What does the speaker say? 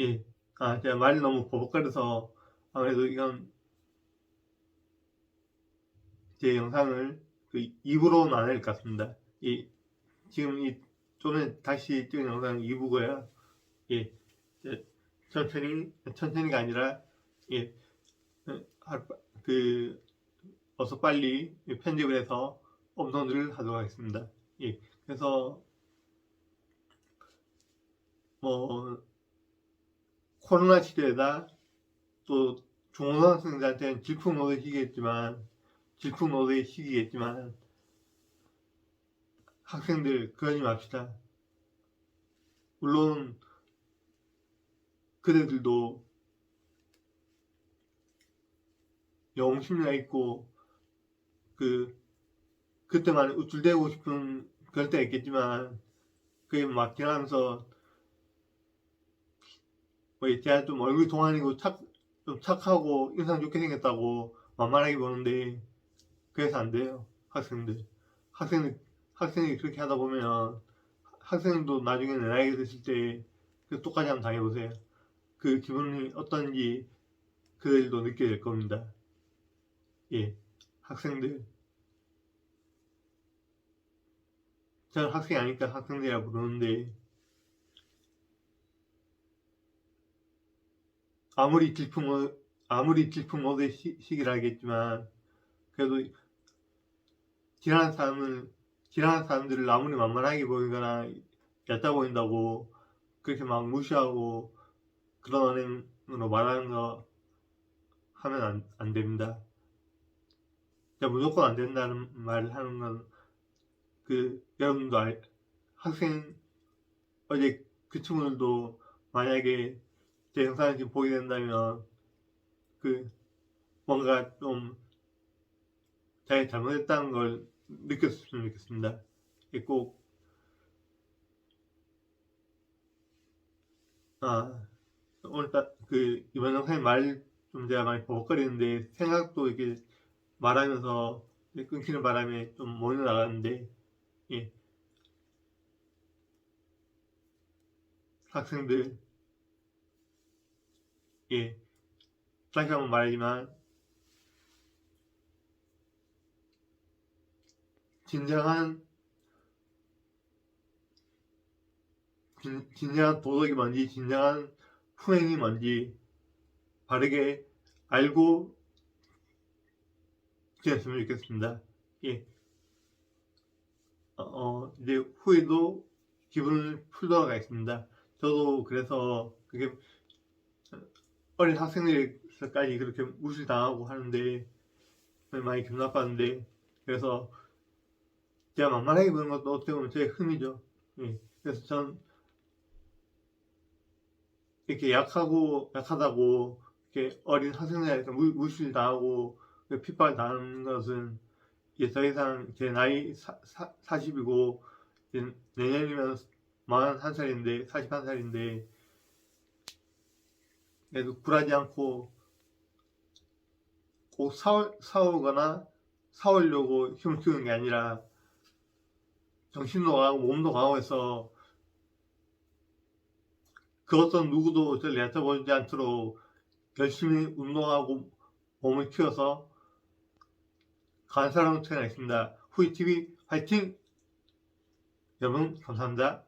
예. 아, 제가 말이 너무 버벅거려서 아무래도 이건 제 영상을 그 입으로는 안 할 것 같습니다. 이 지금 이 전에 다시 찍은 영상 2부고요. 예. 예, 천천히 천천히가 아니라 예. 어, 하- 그 어서 빨리 편집을 해서 업로드를 하도록 하겠습니다. 예. 그래서 뭐 코로나 시대에다 또 중고등학생들한테는 질풍노도의 시기겠지만 질풍노도의 시기겠지만 학생들 그러지 맙시다. 물론 그대들도 영심리가 있고 그 그때만 우쭐대고 싶은 그럴 때가 있겠지만 그게 막 지나면서 뭐 제가 좀 얼굴 동안이고 착, 좀 착하고 인상 좋게 생겼다고 만만하게 보는데 그래서 안 돼요 학생들. 학생들 학생이 그렇게 하다 보면 학생도 나중에 내 나이가 됐을 때그 똑같이 한번 당해보세요. 그 기분이 어떤지 그들도 될 겁니다. 예 학생들. 저는 학생이 아니까 학생들이라 부르는데 아무리 질풍 아무리 질풍노도의 시- 시기라겠지만 그래도 지나는 사람을 지나는 사람들을 아무리 만만하게 보이거나 얕아 보인다고 그렇게 막 무시하고 그런 언행으로 말하는 거 하면 안, 안 됩니다. 무조건 안 된다는 말을 하는 건 그 여러분도 알, 학생 어제 그 친구들도 만약에 제 영상을 지금 보게 된다면 그 뭔가 좀 자기 잘못했다는 걸 느꼈으면 좋겠습니다. 이게 꼭 아, 오늘 딱그 이번 영상에 말 좀 제가 많이 버벅거리는데 생각도 이렇게 말하면서 끊기는 바람에 좀 멀리 나가는데 예. 학생들 예. 다시 한번 말하지만 진정한 진, 진정한 도덕이 뭔지 진정한 후행이 뭔지 바르게 알고 지냈으면 좋겠습니다. 예. 어, 어, 이제 후에도 기분을 풀도록 하겠습니다. 저도 그래서 그게 어린 학생들까지 그렇게 무시당하고 하는데 많이 기분 나빴는데 그래서 제가 만만하게 보는 것도 어떻게 보면 제 흠이죠. 예. 그래서 전 이렇게 약하고 약하다고 이렇게 어린 학생들한테 무, 무시를 당하고 핍박을 당하는 것은 이제 더 이상 제 나이 사, 사, 40이고 내년이면 41살인데 41살인데 그래도 굴하지 않고 꼭 싸우, 싸우거나 싸우려고 힘을 키우는 게 아니라 정신도 강하고 몸도 강하고 해서 그 어떤 누구도 저를 얕아보지 않도록 열심히 운동하고 몸을 키워서 강한 사람을 태어나겠습니다. 후이TV 화이팅! 여러분 감사합니다.